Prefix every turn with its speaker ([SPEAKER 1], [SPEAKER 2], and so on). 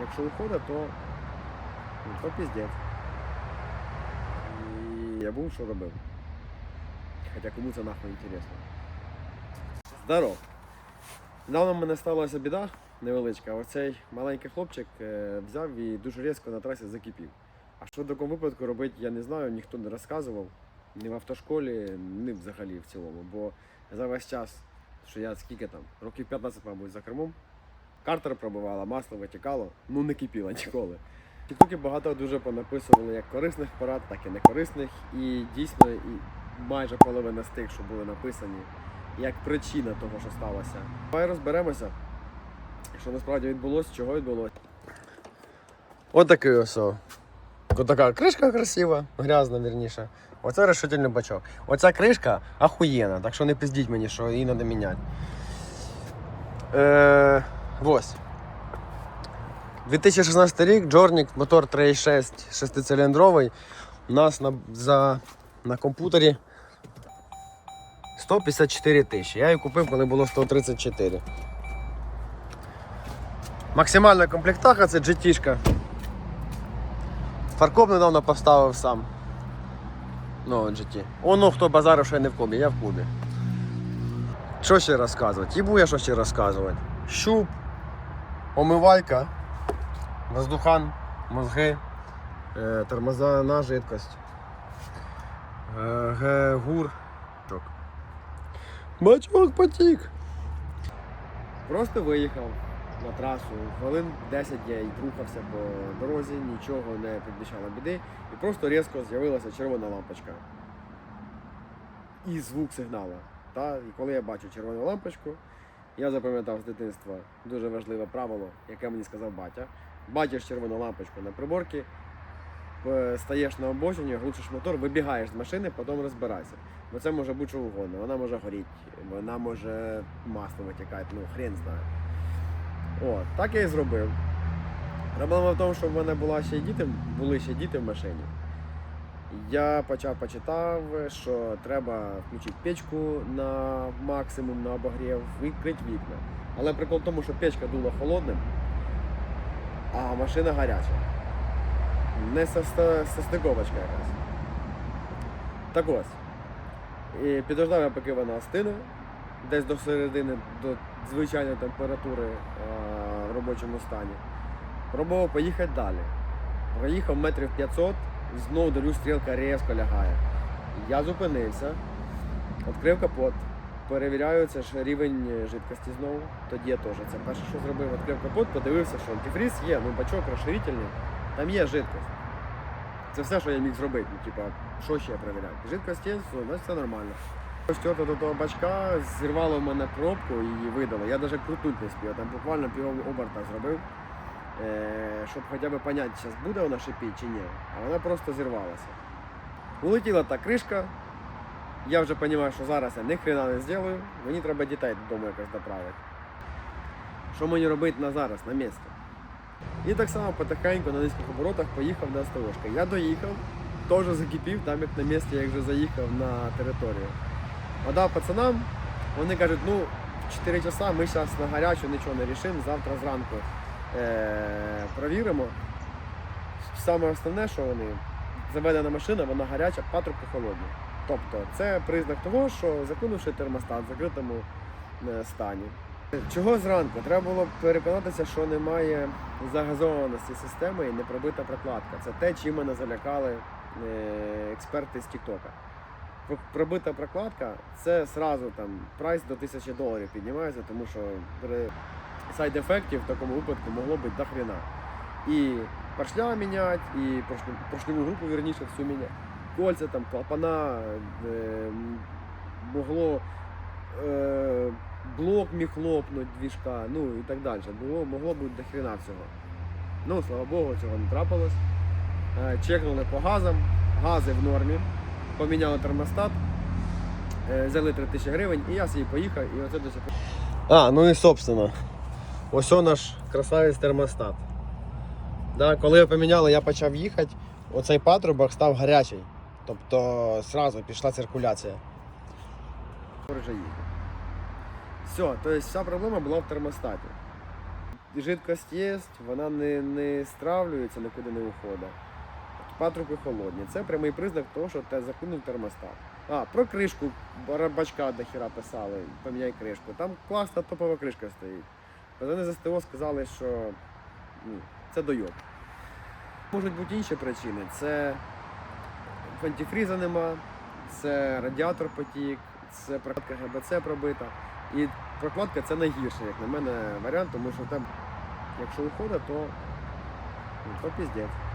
[SPEAKER 1] Якщо уходить, то, ну, то піздець. І я був, що робив. Хоча кому це нахуй інтересно. Здоров. Недавно в мене сталася біда невеличка. Оцей маленький хлопчик е, взяв і дуже різко на трасі закипів. А що в такому випадку робити, я не знаю, ніхто не розказував. Ні в автошколі, ні взагалі в цілому. Бо за весь час, що я скільки там, років 15, мабуть, за кермом, картер пробивала, масло витікало, ну не кипіло ніколи. В Тіктокі багато дуже понаписували як корисних порад, так і некорисних. І дійсно, і майже половина з тих, що були написані, як причина того, що сталося. Давай розберемося, що насправді відбулося, чого відбулося. Ось такий ось. така кришка красива, грязна, вірніше. Оце решительний бачок. Оця кришка ахуєнна, так що не пиздіть мені, що її треба міняти. Е, ось. 2016 рік, Джорнік, мотор 3.6, шестициліндровий. У нас на, за, на комп'ютері 154 тисячі. Я її купив, коли було 134. Максимальна комплектаха це GT-шка. Фаркоп недавно поставив сам. Ну, GT. Оно хто базарив, що я не в кубі, я в кубі. Що ще розказувати? Їбу я що ще розказувати. Щуп, омивайка, воздухан, мозги, е, тормозна жидкость, е, гур. Бачок потік. Просто виїхав на трасу, хвилин 10 я й рухався по дорозі, нічого не підвищало біди, і просто різко з'явилася червона лампочка. І звук сигнала. Та? І коли я бачу червону лампочку, я запам'ятав з дитинства дуже важливе правило, яке мені сказав батя. Бачиш червону лампочку на приборці, е, стаєш на обочині, глушиш мотор, вибігаєш з машини, потім розбирайся. Бо це може бути що угодно. Вона може горіти, вона може масло витікати, ну хрен знає. О, так я і зробив. Проблема в тому, що в мене була ще діти, були ще діти в машині. Я почав почитав, що треба включити печку на максимум на обогрів, відкрити вікна. Але прикол в тому, що печка дула холодним, а машина гаряча. Не состиковочка якась. Так ось. Підождав я, поки вона остине, десь до середини, до звичайної температури в робочому стані. Пробував поїхати далі. Проїхав метрів 500, знову дивлюсь, стрілка різко лягає. Я зупинився, відкрив капот, перевіряю, це ж рівень жидкості знову. Тоді я теж це перше, що зробив, відкрив капот, подивився, що антифріз є, ну бачок розширительний, там є жидкость. Це все, що я міг зробити. Ну, типа, що ще перевіряти? Жидкость є, значить все нормально. Цього до того бачка зірвало в мене пробку і видало. Я навіть крутнути не спів, там буквально пів оберта зробив, е, щоб хоча б поняти, зараз буде вона шипіти чи ні. А вона просто зірвалася. Улетіла та кришка. Я вже розумію, що зараз я ні не зроблю, мені треба дітей додому якось доправити. Що мені робити на зараз, на місці? І так само потихеньку на низьких оборотах поїхав до СТОшки. Я доїхав, теж закипів, там як на місці, як вже заїхав на територію. Подав пацанам, вони кажуть, ну, в 4 часа ми зараз на гарячу нічого не рішимо, завтра зранку е- провіримо. Саме основне, що вони, заведена машина, вона гаряча, патрубки холодні. Тобто це признак того, що закинувши термостат в закритому е, стані. Чого зранку? Треба було переконатися, що немає загазованості системи і не пробита прокладка. Це те, чим мене залякали е, експерти з Тіктока. Пробита прокладка це сразу там прайс до 1000 доларів піднімається, тому що при сайд-ефектів в такому випадку могло бути до хрена. І поршня міняти, і поршневу групу вірніше всю міняти. Кольця, там, клапана, е, могло е, блок міг лопнути двіжка, ну і так далі. Було, могло бути до хрена всього. Ну, слава Богу, цього не трапилось. Е, Чекнули по газам, гази в нормі, поміняли термостат, е, взяли 3 тисячі гривень, і я собі поїхав, і оце до сих пор. А, ну і собственно, ось о наш красавець термостат. Да, коли його поміняли, я почав їхати, оцей патрубок став гарячий. Тобто одразу пішла циркуляція. Все, тобто вся проблема була в термостаті. жидкость є, вона не, не стравлюється, нікуди не уходить. Патрубки холодні. Це прямий признак того, що те заклинув термостат. А, про кришку бачка до писали, поміняй кришку. Там класна топова кришка стоїть. Пацани з СТО сказали, що ну, це дойоб. Можуть бути інші причини. Це антифріза нема, це радіатор потік, це прокладка ГБЦ пробита. І прокладка це найгірший, як на мене, варіант, тому що там, якщо уходить, то, ну, то піздець.